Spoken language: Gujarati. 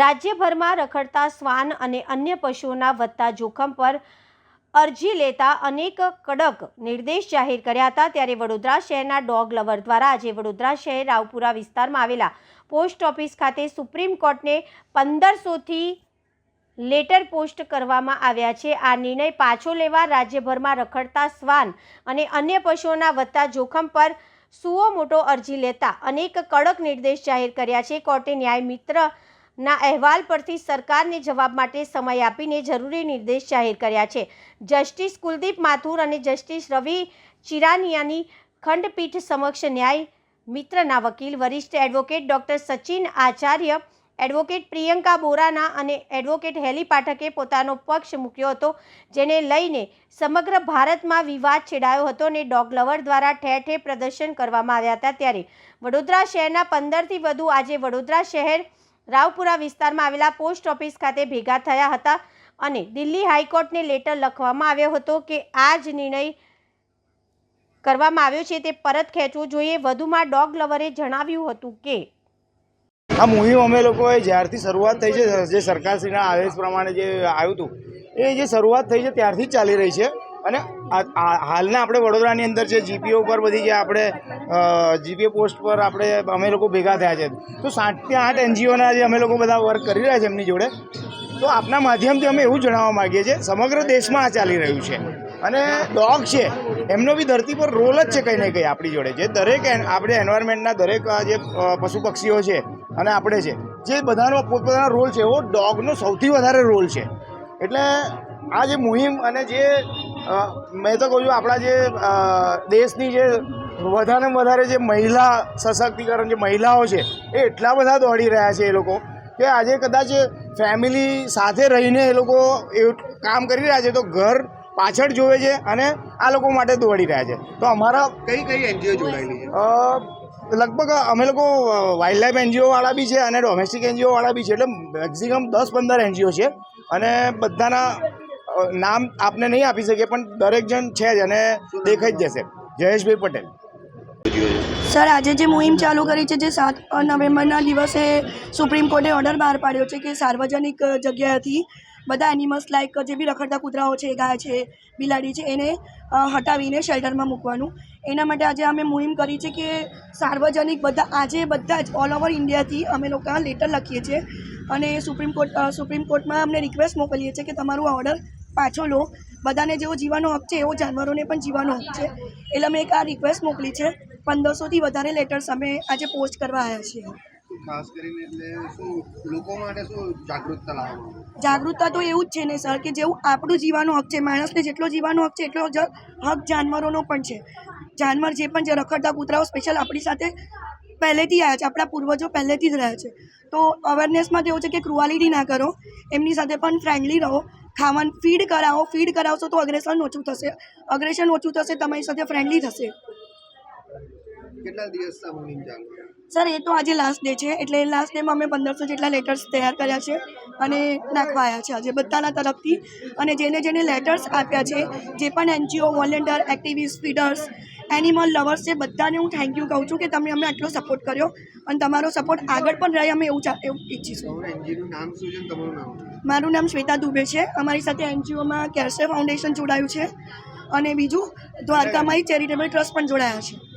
રાજ્યભરમાં રખડતા શ્વાન અને અન્ય પશુઓના વધતા જોખમ પર અરજી લેતા અનેક કડક નિર્દેશ જાહેર કર્યા હતા. ત્યારે વડોદરા શહેરના ડોગ લવર દ્વારા આજે વડોદરા શહેર રાવપુરા વિસ્તારમાં આવેલા પોસ્ટ ઓફિસ ખાતે સુપ્રીમ કોર્ટને પંદરસોથી લેટર પોસ્ટ કરવામાં આવ્યા છે. આ નિર્ણય પાછો લેવા રાજ્યભરમાં રખડતા શ્વાન અને અન્ય પશુઓના વધતા જોખમ પર સુઓ મોટો અરજી લેતા અનેક કડક નિર્દેશ જાહેર કર્યા છે. કોર્ટે ન્યાય મિત્રના અહેવાલ પરથી સરકારને જવાબ માટે સમય આપીને જરૂરી નિર્દેશ જાહેર કર્યા છે. જસ્ટિસ કુલદીપ માથુર અને જસ્ટિસ રવિ ચિરાનિયાની ખંડપીઠ સમક્ષ ન્યાય મિત્રના વકીલ, વરિષ્ઠ advocate doctor Sachin Acharya, advocate Priyanka બોરાના અને એડવોકેટ હેલી પાઠકે પોતાનો પક્ષ મૂક્યો હતો, જેને લઈને સમગ્ર ભારતમાં વિવાદ છેડાયો હતો અને ડોગ લવર દ્વારા ઠેર ઠેર પ્રદર્શન કરવામાં આવ્યા હતા ત્યારે. વડોદરા શહેરના પંદરથી વધુ, આજે વડોદરા શહેર રાવપુરા વિસ્તારમાં આવેલા પોસ્ટ ઓફિસ ખાતે ભેગા થયા હતા અને દિલ્હી હાઈકોર્ટને લેટર લખવામાં આવ્યો હતો કે આ જ નિર્ણય કરવામાં આવ્યો છે તે પરત ખેંચવો જોઈએ. વધુમાં ડોગ લવરે જણાવ્યું હતું કે આ મુહિમ અમે લોકોએ જ્યારથી શરૂઆત થઈ છે, જે સરકારશ્રીના આદેશ પ્રમાણે જે આવ્યું હતું, એ જે શરૂઆત થઈ છે ત્યારથી ચાલી રહી છે. અને હાલના આપણે વડોદરાની અંદર જે જીપીઓ પર બધી જે આપણે જીપીઓ પોસ્ટ પર આપણે અમે લોકો ભેગા થયા છે. તો સાતથી આઠ એનજીઓના જે અમે લોકો બધા વર્ક કરી રહ્યા છે એમની જોડે. તો આપના માધ્યમથી અમે એવું જણાવવા માગીએ છીએ, સમગ્ર દેશમાં આ ચાલી રહ્યું છે. અને ડોગ છે, એમનો બી ધરતી પર રોલ જ છે કંઈ ને કંઈ આપણી જોડે. જે દરેક આપણે એન્વાયરમેન્ટના દરેક જે પશુ પક્ષીઓ છે અને આપણે છે, જે બધાનો પોતપોતાનો રોલ છે, એવો ડોગનો સૌથી વધારે રોલ છે. એટલે આ જે મુહિમ અને જે મેં તો કહું છું આપણા જે દેશની જે વધારે વધારે જે મહિલા સશક્તિકરણ જે મહિલાઓ છે એ એટલા બધા દોડી રહ્યા છે એ લોકો કે આજે કદાચ ફેમિલી સાથે રહીને એ લોકો એવું કામ કરી રહ્યા છે તો ઘર પાછળ જોવે છે અને આ લોકો માટે દોડી રહ્યા છે. તો અમારા કઈ કઈ એનજીઓ જોડાયેલી છે? લગભગ અમે લોકો વાઇલ્ડ લાઈફ એનજીઓવાળા બી છે અને ડોમેસ્ટિક એનજીઓવાળા બી છે એટલે મેક્સિમમ દસ પંદર એનજીઓ છે. અને બધાના નામ આપને નહીં આપી શકીએ, પણ દરેક જણ છે જ અને દેખાઈ જ જશે. જયેશભાઈ પટેલ. સર, આજે જે મુહિમ ચાલુ કરી છે, જે સાત નવેમ્બરના દિવસે સુપ્રીમ કોર્ટે ઓર્ડર બહાર પાડ્યો છે કે સાર્વજનિક જગ્યાએથી બધા એનિમલ્સ લાઈક જે બી રખડતા કૂતરાઓ છે, ગાય છે, બિલાડી છે, એને હટાવીને શેલ્ટરમાં મૂકવાનું. એના માટે આજે અમે મુહિમ કરી છે કે સાર્વજનિક બધા, આજે બધા જ ઓલ ઓવર ઇન્ડિયાથી અમે લોકો લેટર લખીએ છીએ. અને સુપ્રીમ કોર્ટ સુપ્રીમ કોર્ટમાં અમને રિક્વેસ્ટ મોકલીએ છીએ કે તમારું ઓર્ડર પાછો લો. બધાને જેવો જીવાનો હક છે એવો જાનવરોને પણ જીવાનો હક છે. એટલે અમે એક આ રિક્વેસ્ટ મોકલી છે પંદરસોથી વધારે લેટર્સ અમે આજે પોસ્ટ કરવા આવ્યા છીએ. ખાસ કરીને એટલે શું લોકો માટે શું જાગૃતતા લાવવાનું જાગૃતતા તો એવું જ છે ને સર કે જેવું આપણું જીવાનો હક છે માણસને જેટલો જીવાનો હક છે એટલો જ હક જાનવરોનો પણ છે. જાનવર જે પણ જે રખડતા કૂતરાઓ સ્પેશિયલ આપણી સાથે પહેલેથી આવ્યા છે આપણા પૂર્વજો પહેલેથી જ રહ્યા છે. તો અવેરનેસમાં તો એવું છે કે ક્રુઆલિટી ના કરો એમની સાથે પણ ફ્રેન્ડલી રહો. ખાવાનું ફીડ કરાવો ફીડ કરાવશો તો અગ્રેસન ઓછું થશે અગ્રેશન ઓછું થશે, તમારી સાથે ફ્રેન્ડલી થશે કેટલા દિવસ? સર એ તો આજે લાસ્ટ ડે છે. એટલે લાસ્ટ ડેમાં અમે પંદરસો જેટલા લેટર્સ તૈયાર કર્યા છે અને નાખવા આવ્યા છે આજે બધાના તરફથી. અને જેને જેને લેટર્સ આપ્યા છે જે પણ NGO volunteer activist feeders animal lovers છે બધાને હું થેન્ક યુ કહું છું કે તમે અમને આટલો સપોર્ટ કર્યો. અને તમારો સપોર્ટ આગળ પણ રહે અમે એવું એવું ઈચ્છીશું. મારું નામ શ્વેતા દુબે છે. અમારી સાથે એનજીઓમાં કેરસે ફાઉન્ડેશન જોડાયું છે. અને બીજું દ્વારકામાં ચેરિટેબલ ટ્રસ્ટ પણ જોડાયા છે.